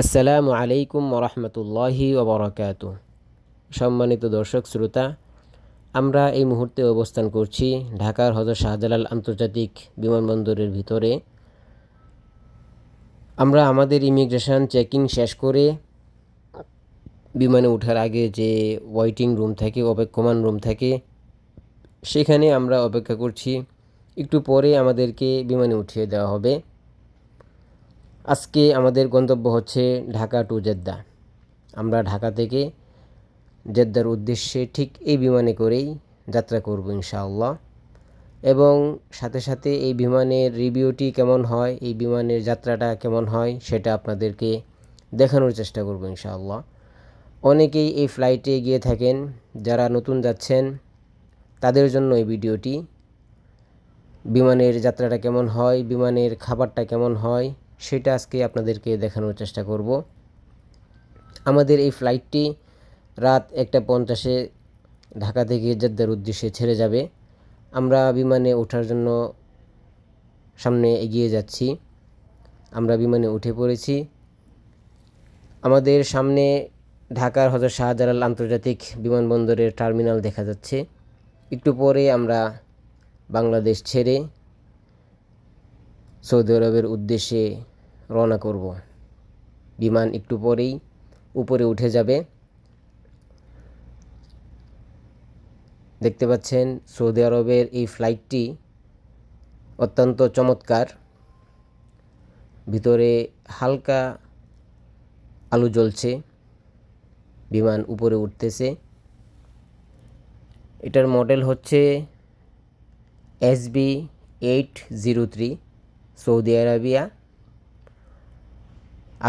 আসসালামু আলাইকুম ওরহমতুল্লাহি ওবরাকাতু। সম্মানিত দর্শক, শ্রোতা, আমরা এই মুহূর্তে অবস্থান করছি ঢাকার হজরত শাহজালাল আন্তর্জাতিক বিমানবন্দরের ভিতরে। আমরা আমাদের ইমিগ্রেশন চেকিং শেষ করে বিমানে ওঠার আগে যে ওয়েটিং রুম থাকে, অপেক্ষমান রুম থাকে, সেখানে আমরা অপেক্ষা করছি। একটু পরে আমাদেরকে বিমানে উঠিয়ে দেওয়া হবে। আজকে আমাদের গন্তব্য হচ্ছে ঢাকা টু জেদ্দা। আমরা ঢাকা থেকে জেদ্দার উদ্দেশ্যে ঠিক এই বিমানে করেই যাত্রা করব ইনশাআল্লাহ। এবং সাথে সাথে এই বিমানের রিভিউটি কেমন হয়, এই বিমানের যাত্রাটা কেমন হয়, সেটা আপনাদেরকে দেখানোর চেষ্টা করব ইনশাআল্লাহ। অনেকেই এই ফ্লাইটে গিয়ে থাকেন, যারা নতুন যাচ্ছেন, তাদের জন্য এই ভিডিওটি। বিমানের যাত্রাটা কেমন হয়, বিমানের খাবারটা কেমন হয় সেটা আজকে আপনাদেরকে দেখানোর চেষ্টা করব। আমাদের এই ফ্লাইটটি রাত একটা পঞ্চাশে ঢাকা থেকে জেদ্দার উদ্দেশ্যে ছেড়ে যাবে। আমরা বিমানে ওঠার জন্য সামনে এগিয়ে যাচ্ছি। আমরা বিমানে উঠে পড়েছি। আমাদের সামনে ঢাকার হজরত শাহজালাল আন্তর্জাতিক বিমানবন্দরের টার্মিনাল দেখা যাচ্ছে। একটু পরে আমরা বাংলাদেশ ছেড়ে সৌদি আরবের উদ্দেশ্যে রওনা করব। বিমান একটু পরেই উপরে উঠে যাবে। দেখতে পাচ্ছেন সৌদি আরবের এই ফ্লাইটটি অত্যন্ত চমৎকার। ভিতরে হালকা আলো জ্বলছে। বিমান উপরে উঠতেছে। এটার মডেল হচ্ছে SB eight zero three Saudi Arabia.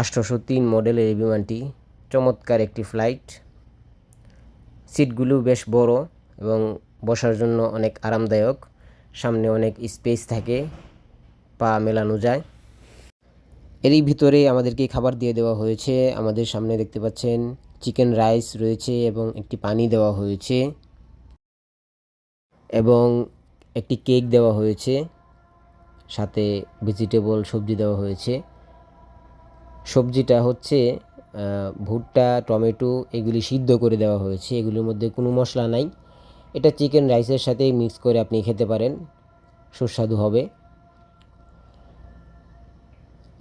আষ্টশো তিন মডেলের এই বিমানটি চমৎকার একটি ফ্লাইট। সিটগুলো বেশ বড় এবং বসার জন্য অনেক আরামদায়ক। সামনে অনেক স্পেস থাকে, পা মেলানো যায়। এরই ভিতরে আমাদেরকে খাবার দিয়ে দেওয়া হয়েছে। আমাদের সামনে দেখতে পাচ্ছেন চিকেন রাইস রয়েছে এবং একটি পানি দেওয়া হয়েছে এবং একটি কেক দেওয়া হয়েছে। সাথে ভেজিটেবল, সবজি দেওয়া হয়েছে। সবজিটা হচ্ছে ভুট্টা, টমেটো এগুলি সিদ্ধ করে দেওয়া হয়েছে। এগুলির মধ্যে কোনো মশলা নাই। এটা চিকেন রাইসের সাথে মিক্স করে আপনি খেতে পারেন। সুস্বাদু হবে।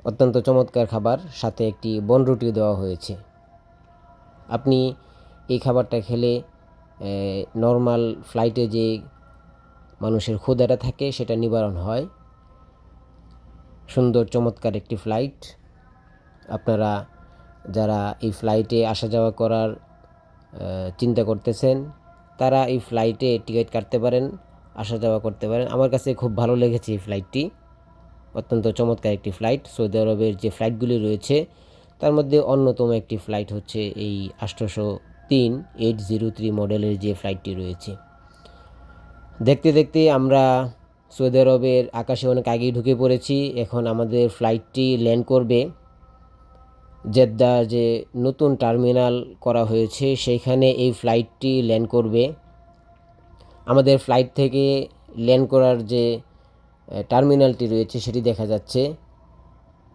অত্যন্ত চমৎকার খাবার। সাথে একটি বনরুটিও দেওয়া হয়েছে। আপনি এই খাবারটা খেলে নর্মাল ফ্লাইটে যে মানুষের ক্ষুদাটা থাকে, সেটা নিবারণ হয়। সুন্দর, চমৎকার একটি ফ্লাইট। আপনারা যারা এই ফ্লাইটে আসা যাওয়া করার চিন্তা করতেছেন, তারা এই ফ্লাইটে টিকিট কাটতে পারেন, আসা যাওয়া করতে পারেন। আমার কাছে খুব ভালো লেগেছে এই ফ্লাইটটি অত্যন্ত চমৎকার একটি ফ্লাইট সৌদি আরবের যে ফ্লাইটগুলি রয়েছে, তার মধ্যে অন্যতম একটি ফ্লাইট হচ্ছে এই আষ্টশো তিন এইট জিরো থ্রি মডেলের যে ফ্লাইটটি রয়েছে। দেখতে দেখতে আমরা সৌদি আরবের আকাশে অনেক আগেই ঢুকে পড়েছি। এখন আমাদের ফ্লাইটটি ল্যান্ড করবে। জেদ্দা যে নতুন টার্মিনাল করা হয়েছে, সেইখানে এই ফ্লাইটটি ল্যান্ড করবে। আমাদের ফ্লাইট থেকে ল্যান্ড করার যে টার্মিনালটি রয়েছে, সেটি দেখা যাচ্ছে।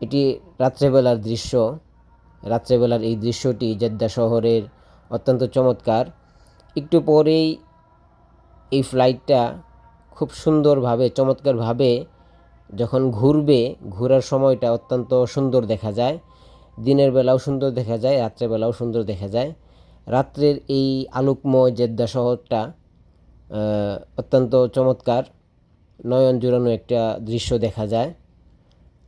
এটি রাত্রেবেলার দৃশ্য। রাত্রেবেলার এই দৃশ্যটি জেদ্দা শহরের অত্যন্ত চমৎকার। একটু পরেই এই ফ্লাইটটা খুব সুন্দরভাবে, চমৎকারভাবে যখন ঘুরবে, ঘোরার সময়টা অত্যন্ত সুন্দর দেখা যায়। দিনের বেলাও সুন্দর দেখা যায় রাত্রেবেলাও সুন্দর দেখা যায়। রাত্রের এই আলোকময় জেদ্দা শহরটা অত্যন্ত চমৎকার, নয়ন জুড়ানো একটা দৃশ্য দেখা যায়।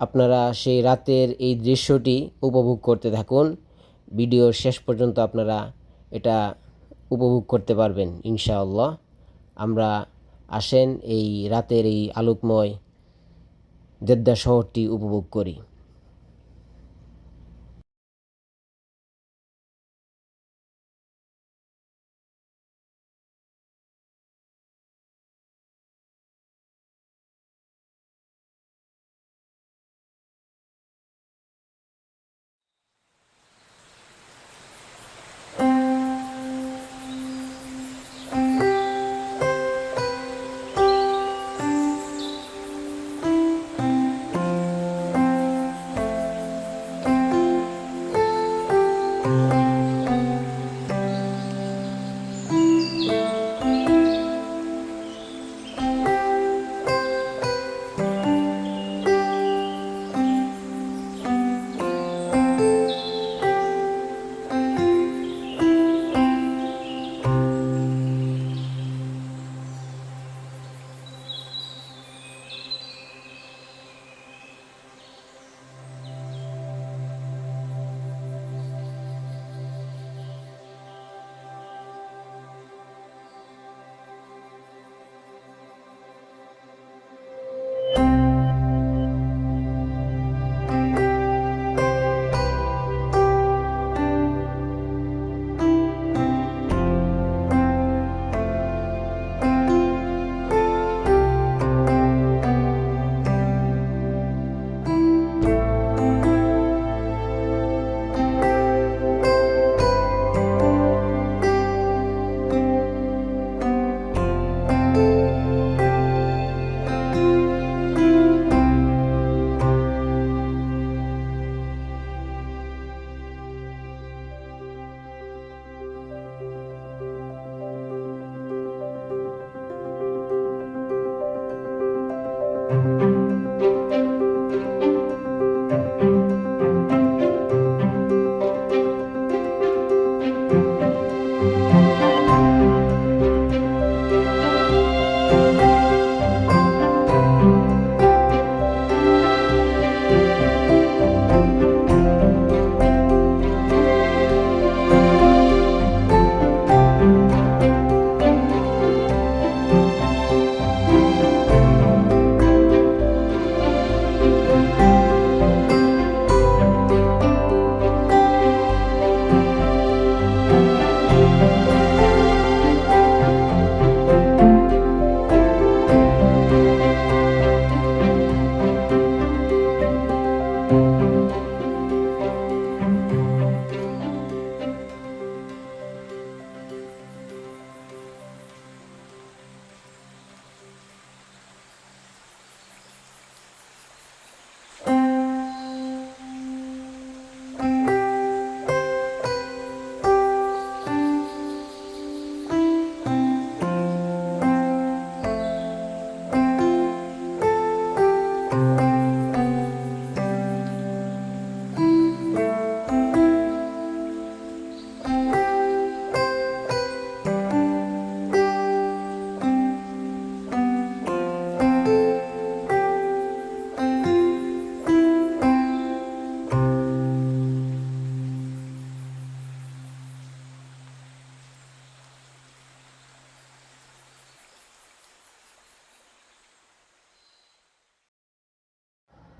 আপনারা সেই রাতের এই দৃশ্যটি উপভোগ করতে থাকুন। ভিডিওর শেষ পর্যন্ত আপনারা এটা উপভোগ করতে পারবেন, ইনশাআল্লাহ। আমরা আসেন এই রাতের এই আলোকময় জেদ্দা শহরটি উপভোগ করি।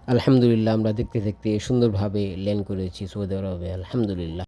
আলহামদুলিল্লাহ আমরা দেখতে দেখতে সুন্দরভাবে ল্যান্ড করেছি সৌদি আরবে। আলহামদুলিল্লাহ।